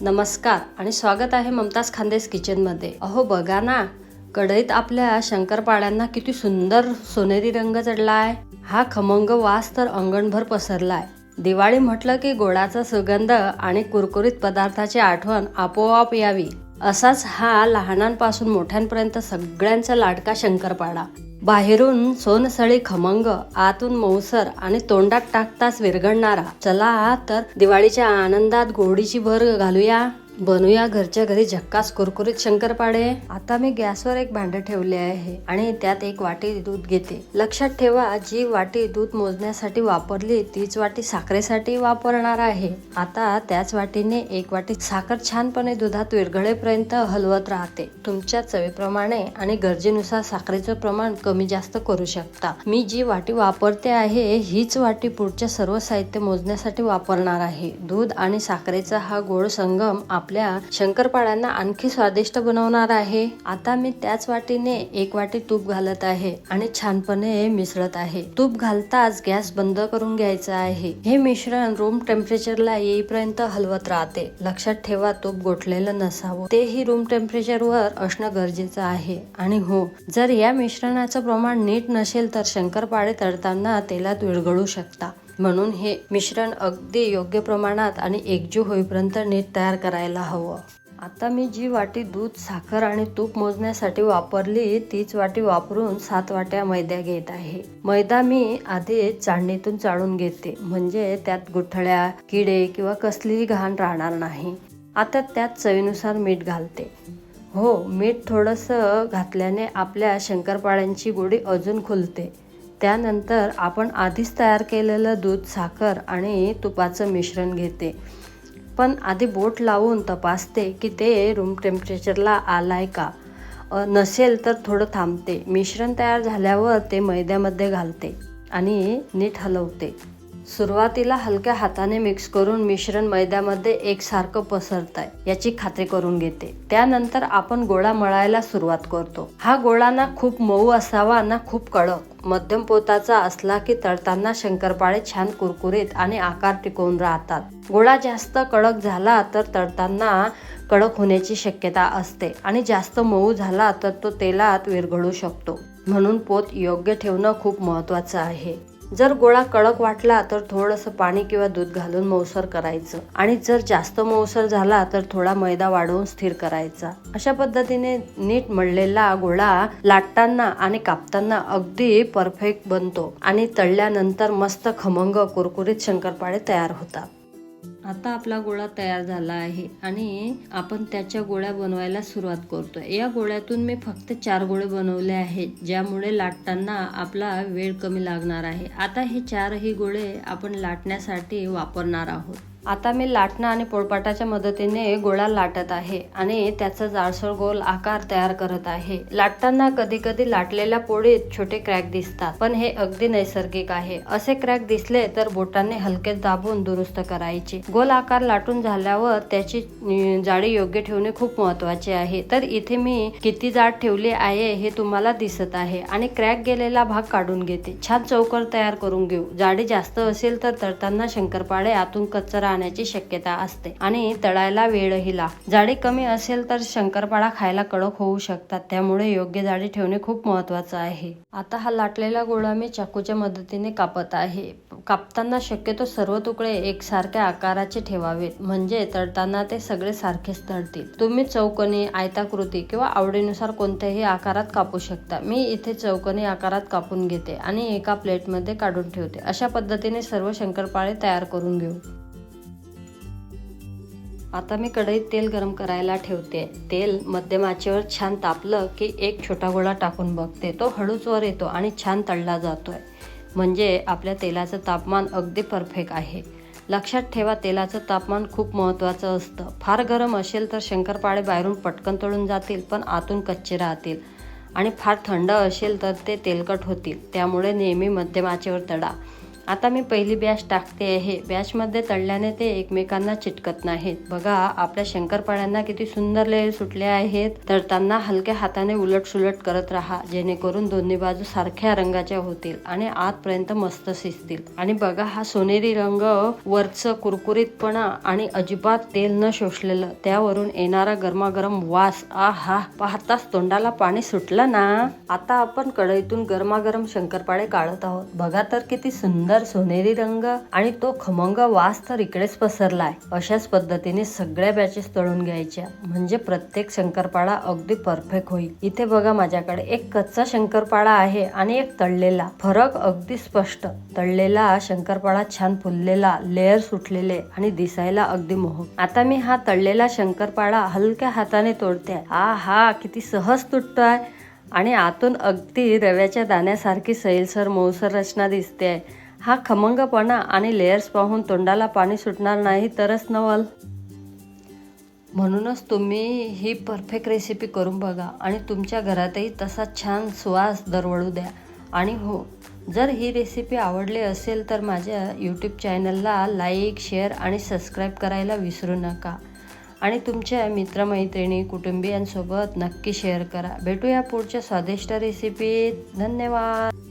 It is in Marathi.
नमस्कार आणि स्वागत आहे ममताज खांदेस किचनमध्ये. अहो बघा ना कढईत आपल्या शंकरपाळ्यांना किती सुंदर सोनेरी रंग चढला आहे हा खमंग वास तर अंगणभर पसरलाय. दिवाळी म्हटलं की गोडाचा सुगंध आणि कुरकुरीत पदार्थाची आठवण आपोआप यावी. असाच हा लहानांपासून मोठ्यांपर्यंत सगळ्यांचा लाडका शंकरपाळा. बाहेरून सोनसळी खमंग आतून मऊसर आणि तोंडात टाकताच विरघळणारा. चला तर दिवाळीच्या आनंदात गोडीची भर घालूया. बनूया घरच्या घरी झक्कास कुरकुरीत शंकरपाळे. आता मी गॅसवर एक भांडं ठेवले आहे आणि त्यात एक वाटी दूध घेते. लक्षात ठेवा जी वाटी दूध मोजण्यासाठी वापरली तीच वाटी साखरेसाठी वापरणार आहे. आता त्याच वाटीने एक वाटी साखर छानपणे दुधात विरघळेपर्यंत हलवत राहते. तुमच्या चवीप्रमाणे आणि गरजेनुसार साखरेचं प्रमाण कमी जास्त करू शकता. मी जी वाटी वापरते आहे हीच वाटी पुढच्या सर्व साहित्य मोजण्यासाठी वापरणार आहे. दूध आणि साखरेचा हा गोड संगम आपल्या शंकरपाळ्यांना आणखी स्वादिष्ट बनवणार आहे. आता मी त्याच वाटीने एक वाटी तूप घालत आहे आणि छानपणे मिसळत आहे. तूप घालताच गॅस बंद करून घ्यायचा आहे. हे मिश्रण रूम टेम्परेचरला येईपर्यंत हलवत राहते. लक्षात ठेवा तूप गोठलेलं नसावं. तेही रूम टेम्परेचरवर असणं गरजेचं आहे. आणि हो जर या मिश्रणाचं प्रमाण नीट नसेल तर शंकरपाळे तळताना तेलात विरघळू शकता. म्हणून हे मिश्रण अगदी योग्य प्रमाणात आणि एकजीव होईपर्यंत नीट तयार करायला हवं. आता मी जी वाटी दूध साखर आणि तूप मोजण्यासाठी वापरली तीच वाटी वापरून सात वाट्या मैदा घेत आहे. मैदा मी आधी चाळणीतून चाळून घेते म्हणजे त्यात गुठळ्या किडे किंवा कसलीही घाण राहणार नाही. आता त्यात चवीनुसार मीठ घालते. हो मीठ थोडंसं घातल्याने आपल्या शंकरपाळ्यांची गोडी अजून खुलते. त्यानंतर आपण आधीच तयार केलेलं दूध साखर आणि तुपाचं मिश्रण घेते. पण आधी बोट लावून तपासते की ते रूम टेम्परेचरला आलाय का? नसेल तर थोडं थांबते. मिश्रण तयार झाल्यावर ते मैद्यामध्ये घालते आणि नीट हलवते. सुरुवातीला हलक्या हाताने मिक्स करून मिश्रण मैद्यामध्ये एकसारखं पसरत आहे याची खात्री करून घेते. त्यानंतर आपण गोळा मळायला सुरुवात करतो. हा गोळा ना खूप मऊ असावा ना खूप कडक. मध्यम पोताचा असला की तळताना शंकरपाळे छान कुरकुरीत आणि आकार टिकवून राहतात. गोळा जास्त कडक झाला तर तळताना कडक होण्याची शक्यता असते आणि जास्त मऊ झाला तर तो तेलात विरघळू शकतो. म्हणून पोत योग्य ठेवणं खूप महत्वाचं आहे. जर गोळा कडक वाटला तर थोडंसं पाणी किंवा दूध घालून मऊसर करायचं. आणि जर जास्त मऊसर झाला तर थोडा मैदा वाढवून स्थिर करायचा. अशा पद्धतीने नीट मळलेला गोळा लाटताना आणि कापताना अगदी परफेक्ट बनतो आणि तळल्यानंतर मस्त खमंग कुरकुरीत शंकरपाळे तयार होतात. आता आपला गोळा तयार झाला आहे आणि आपण त्याच्या गोळ्या बनवायला सुरुवात करतो या गोळ्यातून मी फक्त चार गोळे बनवले आहेत ज्यामुळे लाटताना आपला वेळ कमी लागणार आहे. आता हे चारही गोळे आपण लाटण्यासाठी वापरणार आहोत. आता मी लाटणं आणि पोळपाटाच्या मदतीने गोळा लाटत आहे आणि त्याचा जाडसर गोल आकार तयार करत आहे. लाटताना कधी कधी लाटलेल्या पोळीत छोटे क्रॅक दिसतात पण हे अगदी नैसर्गिक आहे. असे क्रॅक दिसले तर बोटाने हलके दाबून दुरुस्त करायचे. गोल आकार लाटून झाल्यावर त्याची अं, जाडी योग्य ठेवणे खूप महत्त्वाचे आहे. तर इथे मी किती जाड ठेवली आहे हे तुम्हाला दिसत आहे आणि क्रॅक गेलेला भाग काढून घेते. छान चौकर तयार करून घेऊ. जाडी जास्त असेल तर तरताना शंकरपाळे आतून कचरा राहण्याची शक्यता असते. आणि तळायला वेळही लागतो जाडी कमी असेल तर शंकरपाळा खायला कडक होऊ शकतात. त्यामुळे योग्य जाडी ठेवणे खूप महत्वाचं आहे. आता हा लाटलेला गोळा मी चाकूच्या मदतीने कापत आहे. कापताना शक्यतो सर्व तुकडे एकसारख्या आकाराचे ठेवावेत. म्हणजे तळताना ते सगळे सारखेच तळतील. तुम्ही चौकणी आयताकृती किंवा आवडीनुसार कोणत्याही आकारात कापू शकता. मी इथे चौकणी आकारात कापून घेते आणि एका प्लेटमध्ये काढून ठेवते. अशा पद्धतीने सर्व शंकरपाळे तयार करून घेऊ. आता मी कढईत तेल गरम करायला ठेवते. तेल मध्यम आचेवर छान तापलं की एक छोटा गोळा टाकून बघते. तो हळूच वर येतो आणि छान तळला जातोय. म्हणजे आपल्या तेलाचं तापमान अगदी परफेक्ट आहे. लक्षात ठेवा तेलाचं तापमान खूप महत्त्वाचं असतं. फार गरम असेल तर शंकरपाळे बाहेरून पटकन तळून जातील पण आतून कच्चे राहतील. आणि फार थंड असेल तर ते तेलकट होतील. त्यामुळे नेहमी मध्यम आचेवर तडा आता मी पहिली बॅच टाकते आहे. बॅचमध्ये तळल्याने ते एकमेकांना चिटकत नाहीत. बघा आपल्या शंकरपाळ्यांना किती सुंदर लेअर सुटले आहेत. तर त्यांना हलक्या हाताने उलट सुलट करत राहा. जेणेकरून दोन्ही बाजू सारख्या रंगाच्या होतील आणि आतपर्यंत मस्त शिजतील आणि बघा हा सोनेरी रंग वरचं कुरकुरीतपणा आणि अजिबात तेल न शोषलेलं त्यावरून येणारा गरमागरम वास. आ हा पाहताच तोंडाला पाणी सुटलं ना? आता आपण कढईतून गरमागरम शंकरपाळे काढत आहोत. बघा तर किती सुंदर सोनेरी रंग आणि तो खमंग वास तर इकडेच पसरलाय. अशाच पद्धतीने सगळ्या बॅचेस तळून घ्यायच्या. म्हणजे प्रत्येक शंकरपाळा अगदी परफेक्ट होईल. इथे बघा माझ्याकडे एक कच्चा शंकरपाळा आहे आणि एक तळलेला. फरक अगदी स्पष्ट. तळलेला शंकरपाळा छान फुललेला लेअर सुटलेले आणि दिसायला अगदी मोह आता मी हा तळलेला शंकरपाळा हलक्या हाताने तोडते. आ हा किती सहज तुटतोय. आणि आतून अगदी रव्याच्या दाण्यासारखी सैलसर मऊसर रचना दिसते हा खमंगपणा आणि लेयर्स पाहून तोंडाला पाणी सुटणार नाही तरच नवल. म्हणूनच तुम्ही ही परफेक्ट रेसिपी करून बघा आणि तुमच्या घरातही तसा छान सुवास दरवळू द्या. आणि हो जर ही रेसिपी आवडली असेल तर माझ्या यूट्यूब चॅनलला लाईक शेअर आणि सबस्क्राईब करायला विसरू नका. आणि तुमच्या मित्रमैत्रिणी कुटुंबियांसोबत नक्की शेअर करा. भेटूया पुढच्या स्वादिष्ट रेसिपीत धन्यवाद!